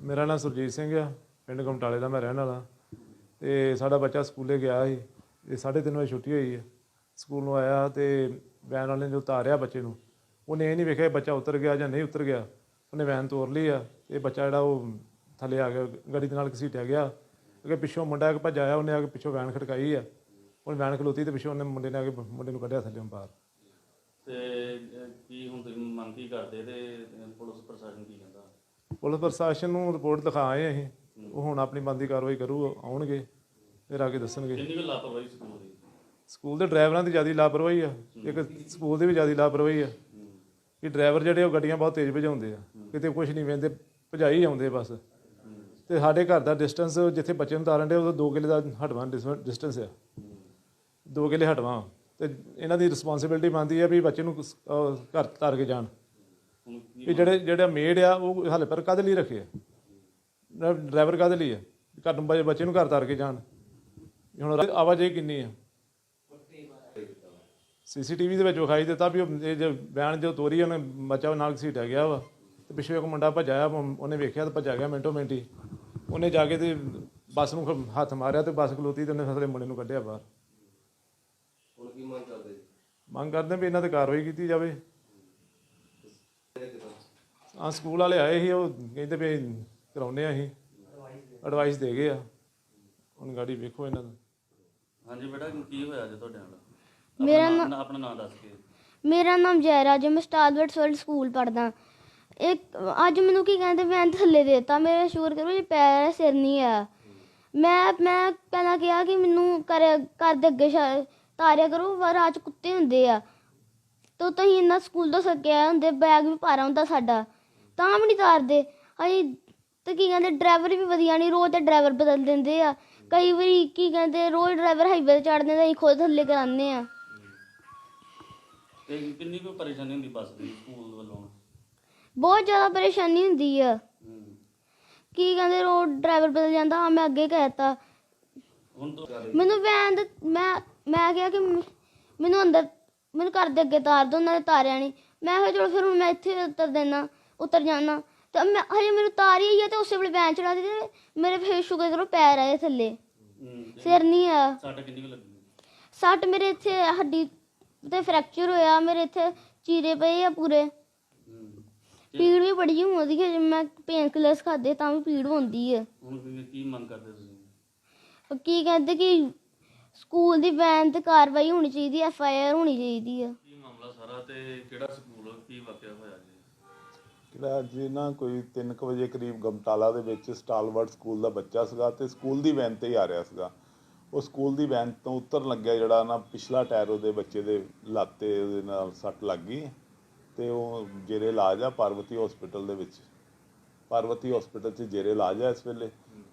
ਮੇਰਾ ਨਾਮ ਸੁਰਜੀਤ ਸਿੰਘ ਆ। ਪਿੰਡ ਘਮਟਾਲੇ ਦਾ ਮੈਂ ਰਹਿਣ ਵਾਲਾ। ਤੇ ਸਾਡਾ ਬੱਚਾ ਸਕੂਲੇ ਗਿਆ ਸੀ। ਤੇ 3:30 ਵਜੇ ਛੁੱਟੀ ਹੋਈ ਹੈ ਸਕੂਲ ਨੂੰ ਆਇਆ ਤੇ ਵੈਨ ਵਾਲੇ ਨੇ ਉਤਾਰਿਆ ਬੱਚੇ ਨੂੰ, ਉਹਨੇ ਇਹ ਨਹੀਂ ਵੇਖਿਆ ਬੱਚਾ ਉਤਰ ਗਿਆ ਜਾਂ ਨਹੀਂ ਉਤਰ ਗਿਆ। ਉਹਨੇ ਵੈਨ ਤੋਰ ਲਈ ਆ। ਤੇ ਬੱਚਾ ਜਿਹੜਾ ਉਹ ਥੱਲੇ ਆ ਗਿਆ, ਗੱਡੀ ਦੇ ਨਾਲ ਘਸੀਟਿਆ ਗਿਆ ਅੱਗੇ ਪਿੱਛੋਂ ਮੁੰਡਾ ਇੱਕ ਭੱਜ ਆਇਆ, ਉਹਨੇ ਆ ਕੇ ਪਿੱਛੋਂ ਵੈਨ ਖੜਕਾਈ ਆ। ਉਹਨੇ ਵੈਨ ਖਲੋਤੀ ਤੇ ਪਿੱਛੋਂ ਉਹਨੇ ਮੁੰਡੇ ਨੇ ਆ ਕੇ ਮੁੰਡੇ ਨੂੰ ਕੱਢਿਆ ਥੱਲੇ ਬਾਹਰ। ਤੇ ਕੀ ਹੁਣ ਤੁਸੀਂ ਮੰਗ ਕੀ ਕਰਦੇ ਤੇ ਪੁਲਿਸ ਪ੍ਰਸ਼ਾਸਨ ਕੀ ਕਹਿੰਦਾ? ਪੁਲਿਸ ਪ੍ਰਸ਼ਾਸਨ ਨੂੰ ਰਿਪੋਰਟ ਲਿਖਾ ਆਏ ਅਸੀਂ। ਉਹ ਹੁਣ ਆਪਣੀ ਬੰਦੀ ਕਾਰਵਾਈ ਕਰੂ ਆਉਣਗੇ ਫਿਰ ਆ ਕੇ ਦੱਸਣਗੇ। ਕਿੰਨੀ ਕੁ ਲਾਪਰਵਾਹੀ ਸਕੂਲ ਦੀ? ਸਕੂਲ ਦੇ ਡਰਾਈਵਰਾਂ ਦੀ ਜ਼ਿਆਦਾ ਲਾਪਰਵਾਹੀ ਆ। ਇੱਕ ਸਕੂਲ ਦੀ ਵੀ ਜ਼ਿਆਦਾ ਲਾਪਰਵਾਹੀ ਆ। ਕਿ ਡਰਾਈਵਰ ਜਿਹੜੇ ਉਹ ਗੱਡੀਆਂ ਬਹੁਤ ਤੇਜ਼ ਭਜਾਉਂਦੇ ਆ। ਕਿਤੇ ਕੁਝ ਨਹੀਂ ਵੇਂਦੇ ਭਜਾਈ ਆਉਂਦੇ ਬਸ। ਤੇ ਸਾਡੇ ਘਰ ਦਾ ਡਿਸਟੈਂਸ ਜਿੱਥੇ ਬੱਚੇ ਨੂੰ ਤਾਰਨ ਦੇ ਉਹ 2 ਕਿਲੇ ਦਾ ਹਟਵਾਂ ਡਿਸਟੈਂਸ ਆ। 2 ਕਿਲੇ ਹਟਵਾਂ। ਤੇ ਇਹਨਾਂ ਦੀ ਰਿਸਪੌਂਸਿਬਿਲਟੀ ਬਣਦੀ ਆ ਵੀ ਬੱਚੇ ਨੂੰ ਅਹ ਘਰ ਤਾਰ ਕੇ ਜਾਣ। ਵੀ ਜਿਹੜੇ ਜਿਹੜਾ ਮੇਡ ਆ ਉਹ ਹਾਲੇ ਪਰ ਕਾਹਦੇ ਲਈ ਰੱਖੇ ਆ? ਡਰਾਈਵਰ ਕਾਹਦੇ ਲਈ ਆ? ਘਰ ਨੂੰ ਬੱਚੇ- ਬੱਚੇ ਨੂੰ ਘਰ ਤਾਰ ਕੇ ਜਾਣ। ਵੀ ਹੁਣ ਆਵਾਜਾਈ ਕਿੰਨੀ ਆ? ਸੀਸੀਟੀਵੀ ਦੇ ਵਿੱਚ ਵਿਖਾਈ ਦਿੱਤਾ ਵੀ ਉਹ ਇਹ ਜੋ ਬਿਆਨ ਜੋ ਤੋਰੀ ਉਹਨੇ ਬੱਚਾ ਨਾਲ ਘਸੀਟਿਆ ਗਿਆ ਵਾ। ਤੇ ਪਿੱਛੇ ਇੱਕ ਮੁੰਡਾ ਭੱਜਿਆ ਉਹਨੇ ਵੇਖਿਆ ਤੇ ਭੱਜਾ ਗਿਆ ਮਿੰਟੋ ਮਿੰਟੀ ਉਹਨੇ ਜਾ ਕੇ ਤੇ ਬੱਸ ਨੂੰ ਖ- ਹੱਥ ਮਾਰਿਆ ਤੇ ਬੱਸ ਖਲੋਤੀ ਤੇ ਉਹਨੇ ਫਸਲੇ ਮੁੰਡੇ ਨੂੰ ਕੱਢਿਆ ਬਾਹਰ। ਕਰਦੇ ਮੰਗ ਕਰਦੇ ਵੀ ਇਹਨਾਂ ਤੇ ਕਾਰਵਾਈ ਕੀਤੀ ਜਾਵੇ। ਆ ਸਕੂਲ ਵਾਲੇ ਆਏ ਸੀ ਉਹ ਕਹਿੰਦੇ ਵੀ ਕਰਾਉਨੇ ਆ ਅਸੀਂ। ਐਡਵਾਈਸ ਦੇ ਗਏ ਆ। ਹੁਣ ਗਾੜੀ ਵੇਖੋ ਇਹਨਾਂ ਦਾ। ਹਾਂਜੀ ਬੇਟਾ ਕੀ ਹੋਇਆ ਜੇ ਤੁਹਾਡੇ ਨਾਲ? ਮੇਰਾ ਨਾਂ- ਨਾਂ- ਆਪਣਾ ਨਾਮ ਦੱਸ ਕੇ। ਮੇਰਾ ਨਾਮ ਜੈਰਾਜ ਹੈ ਮੈਂ ਸਟਾਰਵਰਡਸ ਵਰਲਡ ਸਕੂਲ ਪੜਦਾ ਇੱਕ ਅੱਜ ਮੈਨੂੰ ਕੀ ਕਹਿੰਦੇ ਵੈਨ ਥੱਲੇ ਦਿੱਤਾ। ਮੇਰੇ ਸ਼ੂਰ ਕਰੋ ਜੀ ਪੈਰ ਹੈ, ਸਿਰ ਨਹੀਂ ਆ। ਮੈਂ ਮੈਂ ਪਹਿਲਾਂ ਕਿਹਾ ਕਿ ਮੈਨੂੰ ਕਰ ਘਰ ਦੇ ਅੱਗੇ ਸ਼ਾ- ਤਾਰਿਆ ਕਰੋ ਪਰ 'ਚ ਕੁੱਤੇ ਹੁੰਦੇ ਆ। ਤੋ ਤੁਸੀਂ ਇੰਨਾ ਸਕੂਲ ਤੋਂ ਸੱਕਿਆ ਹੁੰਦੇ ਬੈਗ ਵੀ ਭਾਰਾ ਹੁੰਦਾ ਸਾਡਾ। ਤਾਂ ਵੀ ਨਹੀਂ ਤਾਰਦੇ। ਅਸੀਂ ਤੇ ਕੀ ਕਹਿੰਦੇ ਡਰਾਈਵਰ ਵੀ ਵਧੀਆ ਨਹੀਂ ਰੋਜ਼ ਤੇ ਡਰਾਈਵਰ ਬਦਲ ਦਿੰਦੇ ਆ। ਕਈ ਵਾਰੀ ਕੀ ਕਹਿੰਦੇ ਰੋਜ਼ ਡਰਾਈਵਰ ਹਾਈਵੇ ਤੇ ਚੜ ਦਿੰਦੇ ਅਸੀਂ ਖੁਦ ਥੱਲੇ ਕਰਾਉਂਦੇ ਆ। ਤੇ ਕਿੰਨੀ ਕੁ ਪਰੇਸ਼ਾਨੀ ਹੁੰਦੀ ਬੱਸ ਦੀ ਸਕੂਲ ਵੱਲੋਂ? ਬਹੁਤ ਜ਼ਿਆਦਾ ਪਰੇਸ਼ਾਨੀ ਹੁੰਦੀ ਆ। ਕੀ ਕਹਿੰਦੇ ਰੋਡ ਡਰਾਈਵਰ ਬਦਲ ਜਾਂਦਾ ਹਾਂ ਮੈਂ ਅੱਗੇ ਕਹਿਤਾ ਹੁਣ ਤੋਂ ਮੈਨੂੰ ਵੈਨ ਦੇ ਮੈਂ ਮੈਂ ਕਿਹਾ ਕਿ ਮੈਨੂੰ ਅੰਦਰ ਮੈਨੂੰ ਘਰ ਦੇ ਅੱਗੇ ਤਾਰ ਦੋ ਉਹਨਾਂ ਨੇ ਤਾਰਿਆ ਨਹੀਂ ਮੈਂ ਕਿਹਾ ਚਲੋ ਫਿਰ ਹੁਣ ਮੈਂ ਇੱਥੇ ਉਤਰ ਦੇਣਾ ਉਤਰ ਜਾਣਾ ਤੇ ਮੈਂ ਹਜੇ ਮੈਨੂੰ ਤਾਰ ਹੀ ਆ ਤੇ ਉਸੇ ਵੇਲੇ ਵੈਨ ਚੜਾ ਦਿੱਤੀ ਮੇਰੇ ਫੇਰ ਸ਼ੁਕਰ ਕਰੋ ਪੈਰ ਆਏ ਥੱਲੇ। ਸਿਰ ਨਹੀਂ ਆ। ਸੱਟ ਕਿੰਨੀ ਕੁ ਲੱਗੀ? ਸੱਟ ਮੇਰੇ ਇੱਥੇ ਹੱਡੀ ਤੇ ਫ੍ਰੈਕਚਰ ਹੋਇਆ ਮੇਰੇ ਇੱਥੇ ਚੀਰੇ ਪਏ ਆ ਪੂਰੇ। ਪੀੜ ਵੀ ਬੜੀ ਹੁੰਦੀ ਹੈ ਜੇ ਮੈਂ ਪੇਨ ਕਿਲਰਸ ਖਾਦੇ ਤਾਂ ਵੀ ਪੀੜ ਹੁੰਦੀ ਹੈ ਹੁਣ ਕੀ ਮੰਗ ਕਰਦੇ ਤੁਸੀਂ? ਕੀ ਕਹਿੰਦੇ ਕਿ ਸਕੂਲ ਦੀ ਵੈਨ ਤੇ ਕਾਰਵਾਈ ਹੋਣੀ ਚਾਹੀਦੀ ਐਫ ਆਈ ਆਰ ਹੋਣੀ ਚਾਹੀਦੀ ਆ। ਕੀ ਮਾਮਲਾ ਸਾਰਾ ਤੇ ਕਿਹੜਾ ਸਕੂਲ ਕੀ ਵਾਕਿਆ ਹੋਇਆ ਜੀ? ਜਿਹੜਾ ਅੱਜ ਨਾ ਕੋਈ 3:00 ਵਜੇ ਕਰੀਬ ਗਮਟਾਲਾ ਦੇ ਵਿੱਚ ਸਟਾਲਵਰਡ ਸਕੂਲ ਦਾ ਬੱਚਾ ਸੀਗਾ ਤੇ ਸਕੂਲ ਦੀ ਵੈਨ ਤੇ ਹੀ ਆ ਰਿਹਾ ਸੀਗਾ। ਉਹ ਸਕੂਲ ਦੀ ਵੈਨ ਤੋਂ ਉਤਰਨ ਲੱਗਿਆ ਜਿਹੜਾ ਨਾ ਪਿਛਲਾ ਟਾਇਰ ਉਹਦੇ ਬੱਚੇ ਦੇ ਲਾਤੇ ਉਹਦੇ ਨਾਲ ਸੱਟ ਲੱਗ ਗਈ ਤੇ ਉਹ ਜੇਰੇ ਇਲਾਜ ਆ ਪਾਰਵਤੀ ਹਸਪੀਟਲ ਦੇ ਵਿੱਚ। ਪਾਰਵਤੀ ਹਸਪੀਟਲ 'ਚ ਜੇਰੇ ਇਲਾਜ ਆ ਇਸ ਵੇਲੇ।